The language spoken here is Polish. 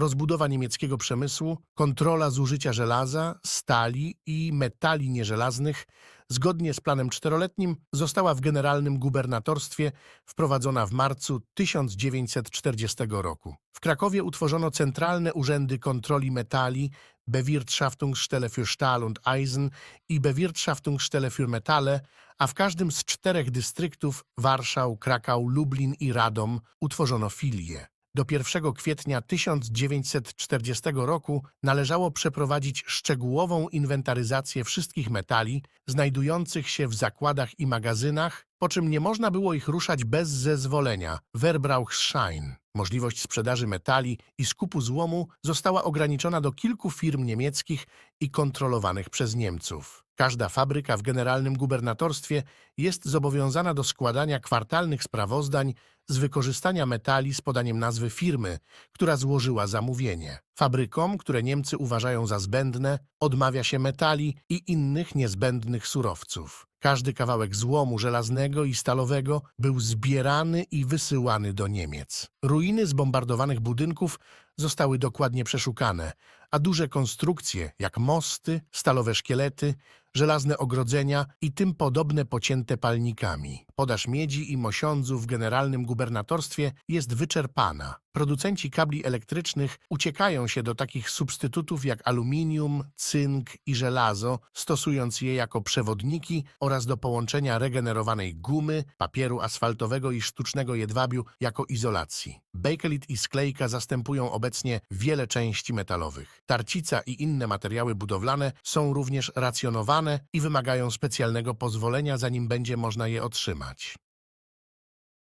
rozbudowa niemieckiego przemysłu, kontrola zużycia żelaza, stali i metali nieżelaznych zgodnie z planem czteroletnim została w generalnym gubernatorstwie wprowadzona w marcu 1940 roku. W Krakowie utworzono centralne urzędy kontroli metali Bewirtschaftsstelle für Stahl und Eisen i Bewirtschaftsstelle für Metalle, a w każdym z czterech dystryktów Warszał, Krakał, Lublin i Radom utworzono filie. Do 1 kwietnia 1940 roku należało przeprowadzić szczegółową inwentaryzację wszystkich metali znajdujących się w zakładach i magazynach, po czym nie można było ich ruszać bez zezwolenia Verbrauchsschein. Możliwość sprzedaży metali i skupu złomu została ograniczona do kilku firm niemieckich i kontrolowanych przez Niemców. Każda fabryka w generalnym gubernatorstwie jest zobowiązana do składania kwartalnych sprawozdań z wykorzystania metali z podaniem nazwy firmy, która złożyła zamówienie. Fabrykom, które Niemcy uważają za zbędne, odmawia się metali i innych niezbędnych surowców. Każdy kawałek złomu żelaznego i stalowego był zbierany i wysyłany do Niemiec. Ruiny zbombardowanych budynków zostały dokładnie przeszukane, a duże konstrukcje, jak mosty, stalowe szkielety, żelazne ogrodzenia i tym podobne pocięte palnikami. Podaż miedzi i mosiądzu w generalnym gubernatorstwie jest wyczerpana. Producenci kabli elektrycznych uciekają się do takich substytutów jak aluminium, cynk i żelazo, stosując je jako przewodniki oraz do połączenia regenerowanej gumy, papieru asfaltowego i sztucznego jedwabiu jako izolacji. Bakelit i sklejka zastępują obecnie wiele części metalowych. Tarcica i inne materiały budowlane są również racjonowane i wymagają specjalnego pozwolenia, zanim będzie można je otrzymać.